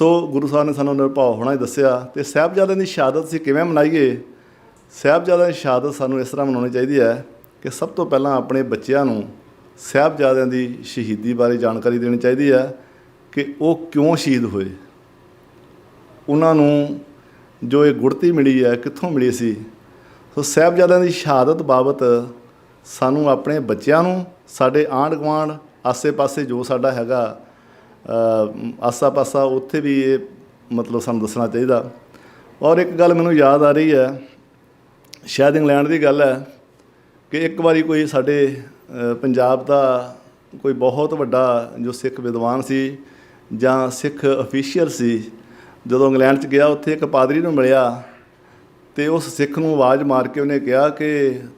ਸੋ ਗੁਰੂ ਸਾਹਿਬ ਨੇ ਸਾਨੂੰ ਨਿਰਭਉ ਹੋਣਾ ਹੀ ਦੱਸਿਆ ਤੇ ਸਾਹਿਬਜ਼ਾਦਿਆਂ ਦੀ ਸ਼ਹਾਦਤ ਅਸੀਂ ਕਿਵੇਂ ਮਨਾਈਏ? ਸਾਹਿਬਜ਼ਾਦਿਆਂ ਦੀ ਸ਼ਹਾਦਤ ਸਾਨੂੰ ਇਸ ਤਰ੍ਹਾਂ ਮਨਾਉਣੀ ਚਾਹੀਦੀ ਹੈ ਕਿ ਸਭ ਤੋਂ ਪਹਿਲਾਂ ਆਪਣੇ ਬੱਚਿਆਂ ਨੂੰ ਸਾਹਿਬਜ਼ਾਦਿਆਂ ਦੀ ਸ਼ਹੀਦੀ ਬਾਰੇ ਜਾਣਕਾਰੀ ਦੇਣੀ ਚਾਹੀਦੀ ਹੈ ਕਿ ਉਹ ਕਿਉਂ ਸ਼ਹੀਦ ਹੋਏ? ਉਹਨਾਂ ਨੂੰ ਜੋ ਇਹ ਗੁੜਤੀ ਮਿਲੀ ਹੈ, ਕਿੱਥੋਂ ਮਿਲੀ ਸੀ? ਸੋ ਸਾਹਿਬਜ਼ਾਦਿਆਂ ਦੀ ਸ਼ਹਾਦਤ ਬਾਬਤ ਸਾਨੂੰ ਆਪਣੇ ਬੱਚਿਆਂ ਨੂੰ, ਸਾਡੇ ਆਂਢ ਗੁਆਂਢ ਆਸੇ-ਪਾਸੇ ਜੋ ਸਾਡਾ ਹੈਗਾ ਆਸਾ-ਪਾਸਾ ਉੱਥੇ ਵੀ ਇਹ ਮਤਲਬ ਸਾਨੂੰ ਦੱਸਣਾ ਚਾਹੀਦਾ। ਔਰ ਇੱਕ ਗੱਲ ਮੈਨੂੰ ਯਾਦ ਆ ਰਹੀ ਹੈ, ਸ਼ਾਇਦ ਇੰਗਲੈਂਡ ਦੀ ਗੱਲ ਹੈ, ਕਿ ਇੱਕ ਵਾਰੀ ਕੋਈ ਸਾਡੇ ਪੰਜਾਬ ਦਾ ਕੋਈ ਬਹੁਤ ਵੱਡਾ ਜੋ ਸਿੱਖ ਵਿਦਵਾਨ ਸੀ ਜਾਂ ਸਿੱਖ ਅਫੀਸ਼ੀਅਲ ਸੀ, ਜਦੋਂ ਇੰਗਲੈਂਡ 'ਚ ਗਿਆ ਉੱਥੇ ਇੱਕ ਪਾਦਰੀ ਨੂੰ ਮਿਲਿਆ ਤੇ ਉਸ ਸਿੱਖ ਨੂੰ ਆਵਾਜ਼ ਮਾਰ ਕੇ ਉਹਨੇ ਕਿਹਾ ਕਿ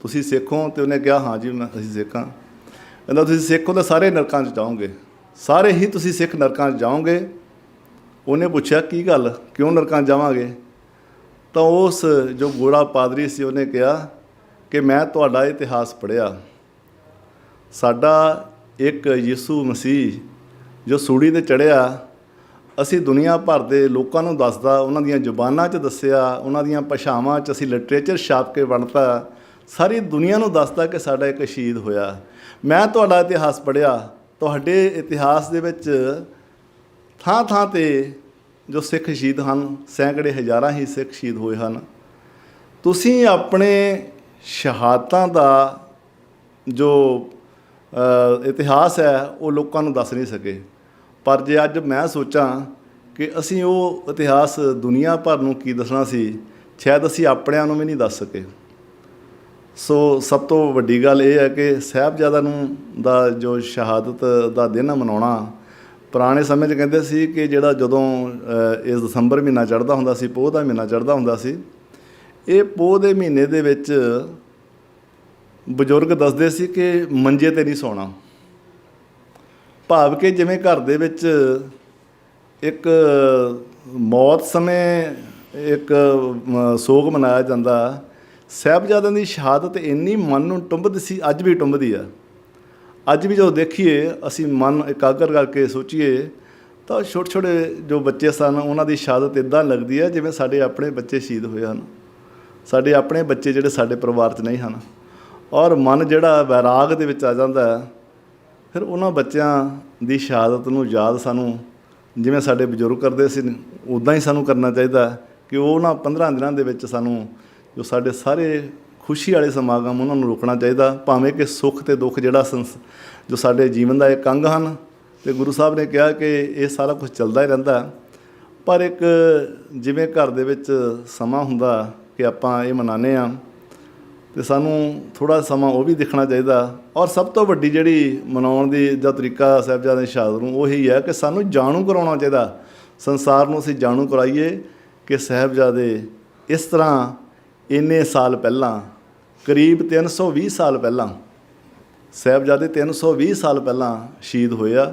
ਤੁਸੀਂ ਸਿੱਖ ਹੋ ਤੇ ਉਹਨੇ ਕਿਹਾ, ਹਾਂ ਜੀ, ਮੈਂ ਅਸੀਂ ਸਿੱਖ ਹਾਂ। ਕਹਿੰਦਾ, ਤੁਸੀਂ ਸਿੱਖ ਹੋ ਤਾਂ ਸਾਰੇ ਨਰਕਾਂ 'ਚ ਜਾਓਗੇ। ਸਾਰੇ ਹੀ ਤੁਸੀਂ ਸਿੱਖ ਨਰਕਾਂ 'ਚ ਜਾਓਗੇ। ਉਹਨੇ ਪੁੱਛਿਆ, ਕੀ ਗੱਲ? ਕਿਉਂ ਨਰਕਾਂ 'ਚ ਜਾਵਾਂਗੇ? ਤਾਂ ਉਸ ਜੋ ਗੋਰਾ ਪਾਦਰੀ ਸੀ, ਉਹਨੇ ਕਿਹਾ ਕਿ ਮੈਂ ਤੁਹਾਡਾ ਇਤਿਹਾਸ ਪੜ੍ਹਿਆ। ਸਾਡਾ ਇੱਕ ਯਿਸੂ ਮਸੀਹ ਜੋ ਸੂੜੀ ਤੇ ਚੜਿਆ ਅਸੀਂ ਦੁਨੀਆ ਭਰ ਦੇ ਲੋਕਾਂ ਨੂੰ ਦੱਸਦਾ, ਉਹਨਾਂ ਦੀਆਂ ਜ਼ੁਬਾਨਾਂ 'ਚ ਦੱਸਿਆ, ਉਹਨਾਂ ਦੀਆਂ ਭਾਸ਼ਾਵਾਂ 'ਚ ਅਸੀਂ ਲਿਟਰੇਚਰ ਛਾਪ ਕੇ ਵੰਡਤਾ, ਸਾਰੀ ਦੁਨੀਆ ਨੂੰ ਦੱਸਦਾ ਕਿ ਸਾਡਾ ਇੱਕ ਸ਼ਹੀਦ ਹੋਇਆ। ਮੈਂ ਤੁਹਾਡਾ ਇਤਿਹਾਸ ਪੜ੍ਹਿਆ। ਤੁਹਾਡੇ ਇਤਿਹਾਸ ਦੇ ਵਿੱਚ ਥਾਂ ਥਾਂ ਤੇ ਜੋ ਸਿੱਖ ਸ਼ਹੀਦ ਹਨ, ਸੈਂਕੜੇ ਹਜ਼ਾਰਾਂ ਹੀ ਸਿੱਖ ਸ਼ਹੀਦ ਹੋਏ ਹਨ। ਤੁਸੀਂ ਆਪਣੇ ਸ਼ਹਾਦਤਾਂ ਦਾ ਜੋ ਇਤਿਹਾਸ ਹੈ, ਉਹ ਲੋਕਾਂ ਨੂੰ ਦੱਸ ਨਹੀਂ ਸਕੇ। ਪਰ ਜੇ ਅੱਜ ਮੈਂ ਸੋਚਾਂ ਕਿ ਅਸੀਂ ਉਹ ਇਤਿਹਾਸ ਦੁਨੀਆ ਭਰ ਨੂੰ ਕੀ ਦੱਸਣਾ ਸੀ, ਸ਼ਾਇਦ ਅਸੀਂ ਆਪਣਿਆਂ ਨੂੰ ਵੀ ਨਹੀਂ ਦੱਸ ਸਕੇ। ਸੋ ਸਭ ਤੋਂ ਵੱਡੀ ਗੱਲ ਇਹ ਹੈ ਕਿ ਸਾਹਿਬਜ਼ਾਦਾ ਨੂੰ ਦਾ ਜੋ ਸ਼ਹਾਦਤ ਦਾ ਦਿਨ ਮਨਾਉਣਾ ਪੁਰਾਣੇ ਸਮੇਂ 'ਚ ਕਹਿੰਦੇ ਸੀ ਕਿ ਜਿਹੜਾ ਜਦੋਂ ਅ, ਇਸ ਦਸੰਬਰ ਮਹੀਨਾ ਚੜ੍ਹਦਾ ਹੁੰਦਾ ਸੀ ਪੋਹ ਦਾ ਮਹੀਨਾ ਚੜ੍ਹਦਾ ਹੁੰਦਾ ਸੀ ਇਹ ਪੋਹ ਦੇ ਮਹੀਨੇ ਦੇ ਵਿੱਚ ਬਜ਼ੁਰਗ ਦੱਸਦੇ ਸੀ ਕਿ ਮੰਜੇ ਤੇ ਨਹੀਂ ਸੌਣਾ। ਭਾਵ ਕਿ ਜਿਵੇਂ ਘਰ ਦੇ ਵਿੱਚ ਇੱਕ ਮੌਤ ਸਮੇਂ ਇੱਕ ਸੋਗ ਮਨਾਇਆ ਜਾਂਦਾ ਸਾਹਿਬਜ਼ਾਦਿਆਂ ਦੀ ਸ਼ਹਾਦਤ ਇੰਨੀ ਮਨ ਨੂੰ ਟੁੰਬਦੀ ਸੀ, ਅੱਜ ਵੀ ਟੁੰਬਦੀ ਆ। ਅੱਜ ਵੀ ਜਦੋਂ ਦੇਖੀਏ, ਅਸੀਂ ਮਨ ਇਕਾਗਰ ਕਰਕੇ ਸੋਚੀਏ, ਤਾਂ ਛੋਟੇ ਛੋਟੇ ਜੋ ਬੱਚੇ ਸਨ, ਉਹਨਾਂ ਦੀ ਸ਼ਹਾਦਤ ਇਦਾਂ ਲੱਗਦੀ ਹੈ ਜਿਵੇਂ ਸਾਡੇ ਆਪਣੇ ਬੱਚੇ ਸ਼ਹੀਦ ਹੋਏ ਹਨ। ਸਾਡੇ ਆਪਣੇ ਬੱਚੇ ਜਿਹੜੇ ਸਾਡੇ ਪਰਿਵਾਰ 'ਚ ਨਹੀਂ ਹਨ। ਔਰ ਮਨ ਜਿਹੜਾ ਵੈਰਾਗ ਦੇ ਵਿੱਚ ਆ ਜਾਂਦਾ ਹੈ ਫਿਰ ਉਹਨਾਂ ਬੱਚਿਆਂ ਦੀ ਸ਼ਹਾਦਤ ਨੂੰ ਯਾਦ ਸਾਨੂੰ ਜਿਵੇਂ ਸਾਡੇ ਬਜ਼ੁਰਗ ਕਰਦੇ ਸੀ, ਉਦਾਂ ਹੀ ਸਾਨੂੰ ਕਰਨਾ ਚਾਹੀਦਾ ਕਿ ਉਹ ਨਾ 15 ਦਿਨਾਂ ਦੇ ਵਿੱਚ ਸਾਨੂੰ ਜੋ ਸਾਡੇ ਸਾਰੇ ਖੁਸ਼ੀ ਵਾਲੇ ਸਮਾਗਮ ਉਹਨਾਂ ਨੂੰ ਰੋਕਣਾ ਚਾਹੀਦਾ, ਭਾਵੇਂ ਕਿ ਸੁੱਖ ਤੇ ਦੁੱਖ ਜਿਹੜਾ ਸੰਸ, ਜੋ ਸਾਡੇ ਜੀਵਨ ਦਾ ਇੱਕ ਅੰਗ ਹਨ। ਤੇ ਗੁਰੂ ਸਾਹਿਬ ਨੇ ਕਿਹਾ ਕਿ ਇਹ ਸਾਰਾ ਕੁਝ ਚੱਲਦਾ ਹੀ ਰਹਿੰਦਾ। ਪਰ ਇੱਕ ਜਿਵੇਂ ਘਰ ਦੇ ਵਿੱਚ ਸਮਾਂ ਹੁੰਦਾ ਕਿ ਆਪਾਂ ਇਹ ਮਨਾਉਂਦੇ ਆ ਤੇ ਸਾਨੂੰ ਥੋੜਾ ਸਮਾਂ ਉਹ ਵੀ ਦੇਖਣਾ ਚਾਹੀਦਾ। ਔਰ ਸਭ ਤੋਂ ਵੱਡੀ ਜਿਹੜੀ ਮਨਾਉਣ ਦੀ ਜਾਂ ਤਰੀਕਾ ਸਾਹਿਬਜ਼ਾਦੇ ਦੀ ਨੂੰ ਉਹੀ ਹੈ ਕਿ ਸਾਨੂੰ ਜਾਣੂ ਕਰਾਉਣਾ ਚਾਹੀਦਾ। ਸੰਸਾਰ ਨੂੰ ਅਸੀਂ ਜਾਣੂ ਕਰਾਈਏ ਕਿ ਸਾਹਿਬਜ਼ਾਦੇ ਇਸ ਤਰ੍ਹਾਂ ਇੰਨੇ ਸਾਲ ਪਹਿਲਾਂ ਕਰੀਬ 320 ਸਾਲ ਪਹਿਲਾਂ ਸਾਹਿਬਜ਼ਾਦੇ 320 ਸਾਲ ਪਹਿਲਾਂ ਸ਼ਹੀਦ ਹੋਏ ਆ